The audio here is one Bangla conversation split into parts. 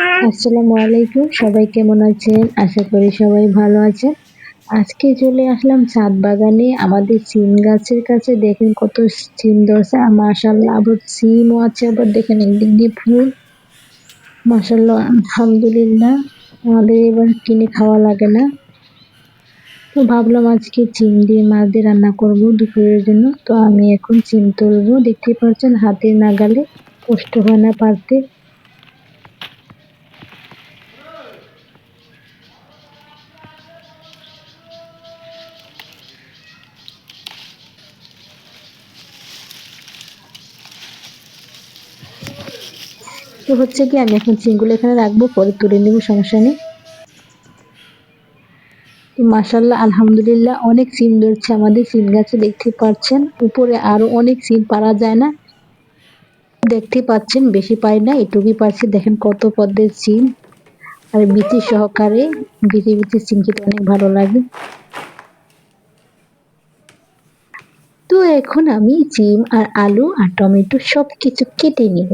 আসসালামু আলাইকুম। সবাই কেমন আছেন? আশা করি সবাই ভালো আছেন। আজকে চলে আসলাম ছাদ বাগানে। আমাদের সিম গাছের কাছে দেখেন কত সিম ধরছে। আর মাশাল্লাহ আবার সিমও আছে আবার দেখেন একদিক দিয়ে ফুল। মাশাল্লাহ আলহামদুলিল্লাহ। আমাদের এবার কিনে খাওয়া লাগে না। তো ভাবলাম আজকে চিম দিয়ে মাছ দিয়ে রান্না করব দুপুরের জন্য। তো আমি এখন চিম তুলবো। দেখতে পাচ্ছেন হাতে নাগালে কষ্ট হয় না পারতে। তো হচ্ছে কি, আমি এখন চিংগুলো এখানে রাখব, পরে তুলে নেব, সমস্যা নেই। মাসাল্লাহ আলহামদুলিল্লাহ, অনেক সিম ধরছে আমাদের, সিম গাছে দেখতে পাচ্ছেন। উপরে আরও অনেক সিম পারা যায় না। দেখতে পাচ্ছেন, বেশি পাই না, এটুকুই পাচ্ছি। দেখেন কত পদ্মের সিম। আর বিচি সহকারে, বিচি বিচি সিম খেতে অনেক ভালো লাগে। তো এখন আমি সিম আর আলু আর টমেটো সব কিছু কেটে নিব।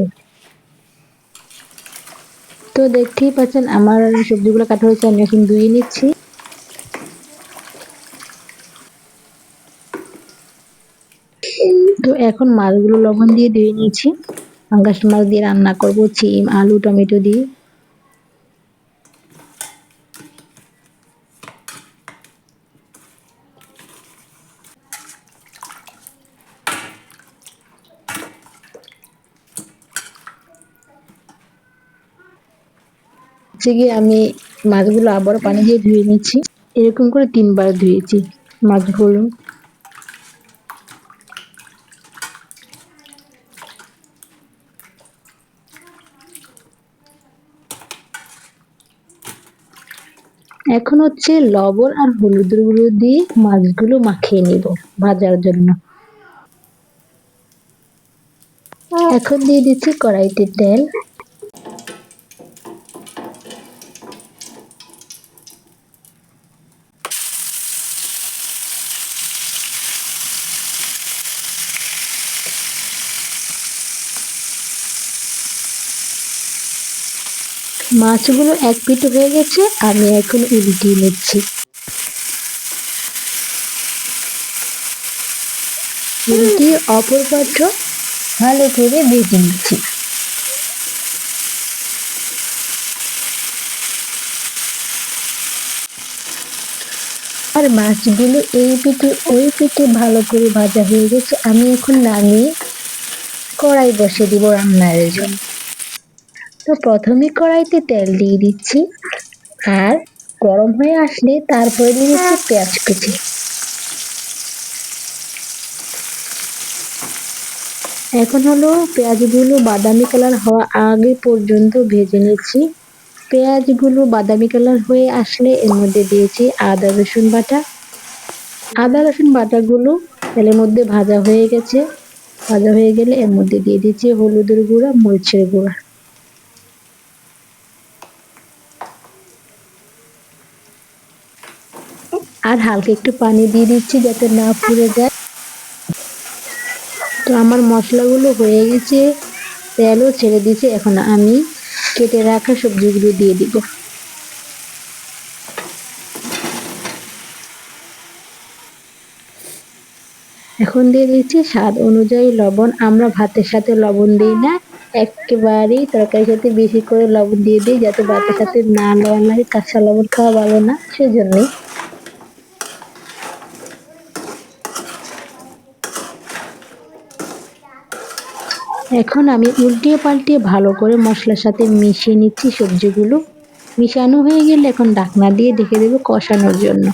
তো দেখতেই পাচ্ছেন, আমার সবজিগুলো কাটা হয়েছে, আমি এখন ধুয়ে নিচ্ছি। তো এখন মাছগুলো লবণ দিয়ে ধুয়ে নিয়েছি। পাঙ্গাস মাছ দিয়ে রান্না করব, চিম, আলু, টমেটো দিয়ে। হচ্ছে গিয়ে আমি মাছগুলো আবার পানি দিয়ে ধুয়ে নিচ্ছি। এরকম করে তিনবার ধুয়েছি। মাছগুলো এখন হচ্ছে লবণ আর হলুদ গুঁড়ো দিয়ে মাছগুলো মাখিয়ে নিব ভাজার জন্য। এখন দিয়ে দিচ্ছি কড়াইতে তেল। মাছগুলো এক পিঠ হয়ে গেছে, আমি এখন উল্টিয়ে নিচ্ছি। উল্টিয়ে অপর পাত্র ভালো করে বেজে নিচ্ছি। আর মাছগুলো এই পিঠে, ওই পিঠে ভালো করে ভাজা হয়ে গেছে, আমি এখন নামিয়ে কড়াই বসে দিব রান্নার জন্য। তো প্রথমে কড়াইতে তেল দিয়ে দিচ্ছি আর গরম হয়ে আসলে তারপরে দিয়ে দিচ্ছি পেঁয়াজ কুচি। এখন হলো পেঁয়াজগুলো বাদামি কালার হওয়া আগে পর্যন্ত ভেজে নিচ্ছি। পেঁয়াজগুলো বাদামি কালার হয়ে আসলে এর মধ্যে দিয়েছি আদা, রসুন বাটা। আদা, রসুন বাটাগুলো তেলের মধ্যে ভাজা হয়ে গেছে। ভাজা হয়ে গেলে এর মধ্যে দিয়ে দিচ্ছি হলুদের গুঁড়া, মরিচের গুঁড়া। আর হালকা একটু পানি দিয়ে দিচ্ছি যাতে না পুড়ে যায়। তো আমার মশলাগুলো হয়ে গেছে, তেলও ছেড়ে দিয়েছে। এখন আমি কেটে রাখা সবজিগুলো দিয়ে দিব। এখন দিয়ে দিচ্ছি স্বাদ অনুযায়ী লবণ। আমরা ভাতের সাথে লবণ দিই না, একেবারেই তরকারির সাথে বেশি করে লবণ দিয়ে দিই যাতে ভাতের সাথে না লবণ লাগে কাঁচা লবণ খাওয়া ভালো না, সেজন্যই। এখন আমি উল্টিয়ে পাল্টিয়ে ভালো করে মশলার সাথে মিশিয়ে নিচ্ছি সবজিগুলো। মিশানো হয়ে গেলে এখন ডাকনা দিয়ে দেখে দেবো কষানোর জন্য।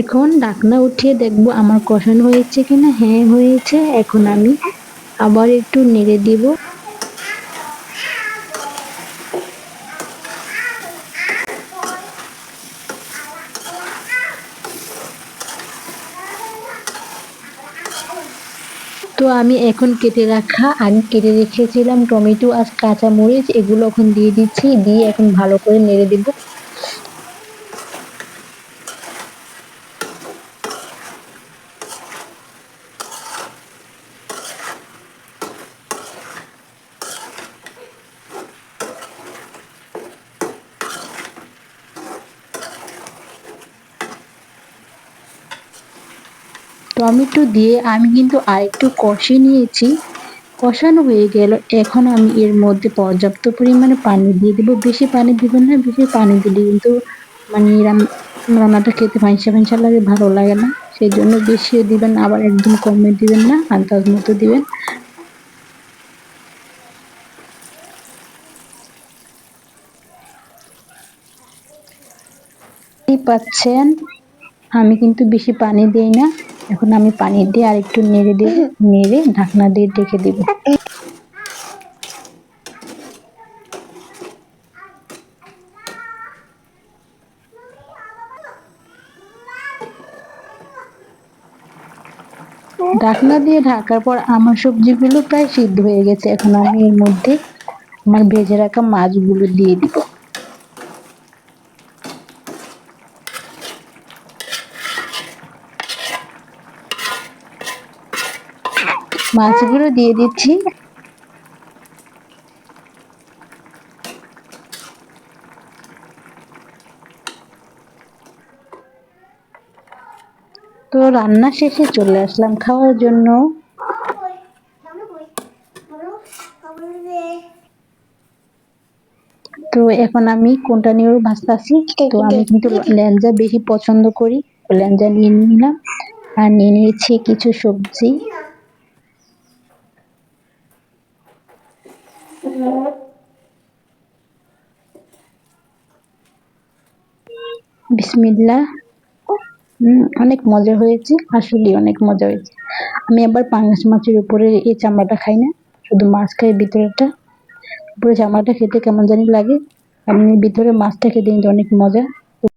এখন ডাকনা উঠিয়ে দেখব আমার কষানো হয়েছে কিনা। হ্যাঁ হয়েছে। এখন আমি আবার একটু নেড়ে দিব। তো আমি এখন কেটে রাখা আগে কেটে রেখেছিলাম টমেটো আর কাঁচামরিচ, এগুলো এখন দিয়ে দিচ্ছি, দিয়ে এখন ভালো করে নেড়ে দেবো। টমেটো দিয়ে আমি কিন্তু আরেকটু কষে নিয়েছি। কষানো হয়ে গেল। এখন আমি এর মধ্যে পর্যাপ্ত পরিমাণে পানি দিয়ে দেবো। বেশি পানি দিবেন না, বেশি পানি দিলে কিন্তু মানে রান- রান্নাটা খেতে ফাঁসা ফাঁসা লাগে, ভালো লাগে না। সেই জন্য বেশিও দিবেন আবার একদম কমে দিবেন না, আন্দাজ মতো দিবেন। পাচ্ছেন, আমি কিন্তু বেশি পানি দিই না। এখন আমি পানি দিয়ে আরেকটু নেড়ে দিয়ে নেড়ে ঢাকনা দিয়ে ঢেকে দেব। ঢাকনা দিয়ে ঢাকার পর আমার সবজিগুলো প্রায় সিদ্ধ হয়ে গেছে। এখন আমি এর মধ্যে আমার ভেজে রাখা মাছগুলো দিয়ে দিব। মাছগুলো দিয়ে দিচ্ছি। তো রান্না শেষে চলে আসলাম খাওয়ার জন্য। তো এখন আমি কোনটা নিয়েও ভাজতেছি তো আমি কিন্তু ল্যাঞ্জা বেশি পছন্দ করি। ল্যাঞ্জা নিয়ে নিলাম। আর নিয়ে নিয়েছি কিছু সবজি। বিসমিল্লাহ। হুম, অনেক মজা হয়েছে আসলে অনেক মজা হয়েছে। আমি আবার পাঙ্গাস মাছের উপরে এই চামড়াটা খাই না শুধু মাছ খাই ভিতরেটা উপরে চামড়াটা খেতে কেমন জানি লাগে আমি ভিতরে মাছটা খেতে কিন্তু অনেক মজা।